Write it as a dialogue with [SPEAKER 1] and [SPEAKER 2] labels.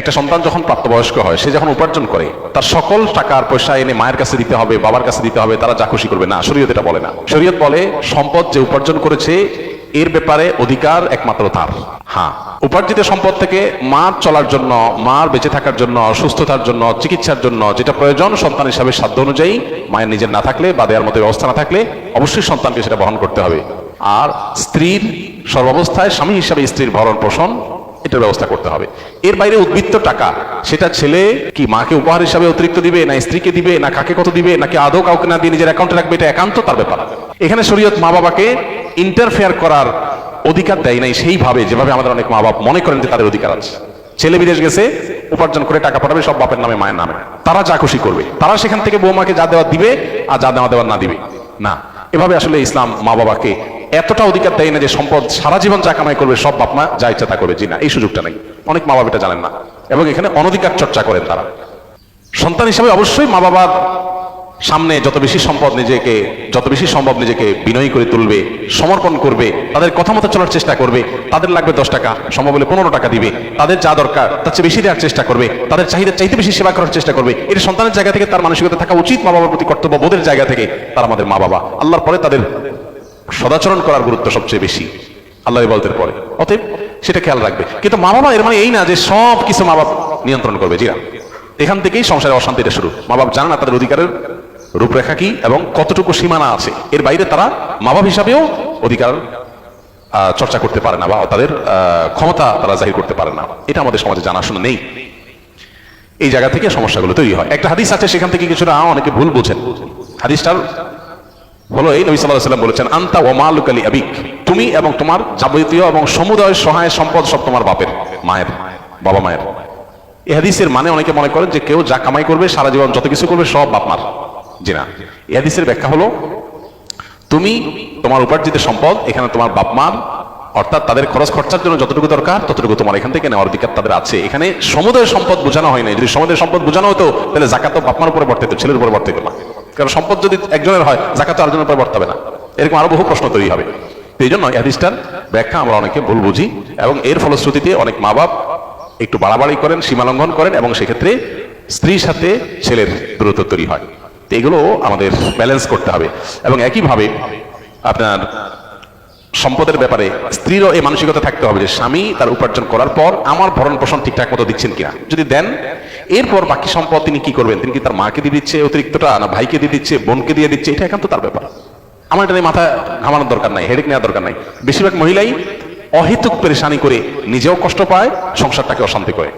[SPEAKER 1] একটা সন্তান যখন প্রাপ্তবয়স্ক হয়, সে যখন উপার্জন করে, তার সকল টাকার পয়সা এনে মায়ের কাছে দিতে হবে, বাবার কাছে দিতে হবে, তারা যা খুশি করবে। না, শরীয়ত এটা বলে না। শরীয়ত বলে, সম্পদ যে উপার্জন করেছে, এর ব্যাপারে অধিকার একমাত্র তার। হ্যাঁ। উপার্জিত সম্পদ থেকে মার চলার জন্য, মার বেঁচে থাকার জন্য, সুস্থতার জন্য, চিকিৎসার জন্য যেটা প্রয়োজন সন্তান হিসাবে সাধ্য অনুযায়ী, মায়ের নিজের না থাকলে বা দেওয়ার মতো ব্যবস্থা না থাকলে অবশ্যই সন্তানকে সেটা বহন করতে হবে। আর স্ত্রীর সর্বাবস্থায় স্বামী হিসাবে স্ত্রীর ভরণ পোষণ এটার ব্যবস্থা করতে হবে। এর বাইরে উদ্বৃত্ত টাকা, সেটা ছেলে কি মাকে উপহার হিসাবে অতিরিক্ত দিবে, না স্ত্রীকে দিবে, না কাকে কত দিবে, নাকি আদৌ কাউকে না দিয়ে নিজের অ্যাকাউন্টে রাখবে, এটা একান্ত তার ব্যাপার। এখানে শরীয়ত মা বাবাকে ইন্টারফেয়ার করার অধিকার দেয় নাই সেইভাবে, যেভাবে আমাদের অনেক মা বাবা মনে করেন যে তাদের অধিকার আছে। ছেলে বিদেশ গেছে, উপার্জন করে টাকা পাঠাবে, সব বাপের নামে, মায়ের নামে। তারা যা খুশি করবে। তারা সেখান থেকে বৌমাকে যা দেওয়া দিবে, আর যা দেওয়া দেওয়ার না দিবে। না। এভাবে আসলে ইসলাম মা বাবাকে এতটা অধিকার দেয় না যে সম্পদ সারা জীবন যা কামাই করবে, সব বাপ মা যা ইচ্ছা তা করবে। জি না, এই সুযোগটা নেই। অনেক মা বাবা জানেন না। এবং এখানে অনধিকার চর্চা করেন তারা। সন্তান হিসাবে অবশ্যই মা বাবার সামনে যত বেশি সম্পদ নিজেকে, যত বেশি সম্ভব নিজেকে বিনয়ী করে তুলবে, সমর্পণ করবে, তাদের কথা মতো চলার চেষ্টা করবে, তাদের লাগবে দশ টাকা, সম্ভব হলে পনেরো টাকা দিবে, তাদের যা দরকার তার চেয়ে বেশি দেওয়ার চেষ্টা করবে, তাদের চাহিদা, চাইতে বেশি সেবা করার চেষ্টা করবে। এটা সন্তানের জায়গা থেকে তার মানসিকতা থাকা উচিত মা বাবার প্রতি কর্তব্য বোধের জায়গা থেকে তারা আমাদের মা বাবা। আল্লাহর পরে তাদের সদাচরণ করার গুরুত্ব সবচেয়ে বেশি। আল্লাহ বলতের পরে। অতএব সেটা খেয়াল রাখবে। কিন্তু মা বাবা এর মানে এই না যে সব কিছু মা বাপ নিয়ন্ত্রণ করবে। জিরা এখান থেকেই সংসারে অশান্তিটা শুরু। মা বাপ জানে না তাদের অধিকারের রূপরেখা কি এবং কতটুকু সীমানা আছে। এর বাইরে তারা মা বাপ হিসাবেও অধিকার চর্চা করতে পারে না বা তাদের ক্ষমতা তারা জাহির করতে পারে না। এটা আমাদের সমাজে জানাশোনা নেই। এই জায়গা থেকে সমস্যাগুলো তৈরি হয়। একটা হাদিস আছে, সেখান থেকে কিছুটা অনেকে ভুল বোঝেন। হাদিসটার হলো এই নবী সাল্লাহ সাল্লাম বলেছেন, আন্তা ওমালুক আলী আবিক। তুমি এবং তোমার যাবতীয় এবং সমুদয় সহায় সম্পদ সব তোমার বাপের, মায়ের, বাবা মায়ের। এহাদিসের হাদিসের মানে অনেকে মনে করেন যে কেউ যা কামাই করবে, সারা জীবন যত কিছু করবে, সব বাপমার জি না। এহাদিসের হাদিসের ব্যাখ্যা হলো, তুমি তোমার উপার্জিত সম্পদ, এখানে তোমার বাপ মার অর্থাৎ তাদের খরচ খরচার জন্য যতটুকু দরকার, ততটুকু তোমার এখান থেকে নেওয়ার অধিকার তাদের আছে। এখানে সমুদয় সম্পদ বোঝানো হয় না যদি সমুদয় সম্পদ বোঝানো হতো, তাহলে জাকাত বাপমার উপরে বর্তাইতো, ছেলের উপরে বর্তাইতো না। কারণ সম্পদ যদি একজনের হয় জাকাত আরেকজনের উপরে বর্তাবে না। এরকম আরও বহু প্রশ্ন তৈরি হবে। এই জন্য হাদিসটার ব্যাখ্যা আমরা অনেকে ভুল বুঝি এবং এর ফলশ্রুতিতে অনেক মা বাপ একটু বাড়াবাড়ি করেন, সীমা লঙ্ঘন করেন এবং সেক্ষেত্রে স্ত্রীর সাথে ছেলের দূরত্ব তৈরি হয়। তো এগুলো আমাদের ব্যালেন্স করতে হবে। এবং একইভাবে আপনার সম্পদের ব্যাপারে স্ত্রীরও এই মানসিকতা থাকতে হবে যে স্বামী তার উপার্জন করার পর আমার ভরণ পোষণ ঠিকঠাক মতো দিচ্ছেন কিনা। যদি দেন, এরপর বাকি সম্পদ তিনি কি করবেন? তিনি কি তার মাকে দিয়ে দিচ্ছে অতিরিক্তটা, না ভাইকে দিয়ে দিচ্ছে, বোনকে দিয়ে দিচ্ছে? এটা একান্ত তার ব্যাপার। আমার এটা নিয়ে মাথা ঘামানোর দরকার নাই হেডেক নেওয়ার দরকার নাই। বেশিরভাগ মহিলাই অহেতুক পেরেশানি করে নিজেও কষ্ট পায়, সংসারটাকে অশান্তি করে।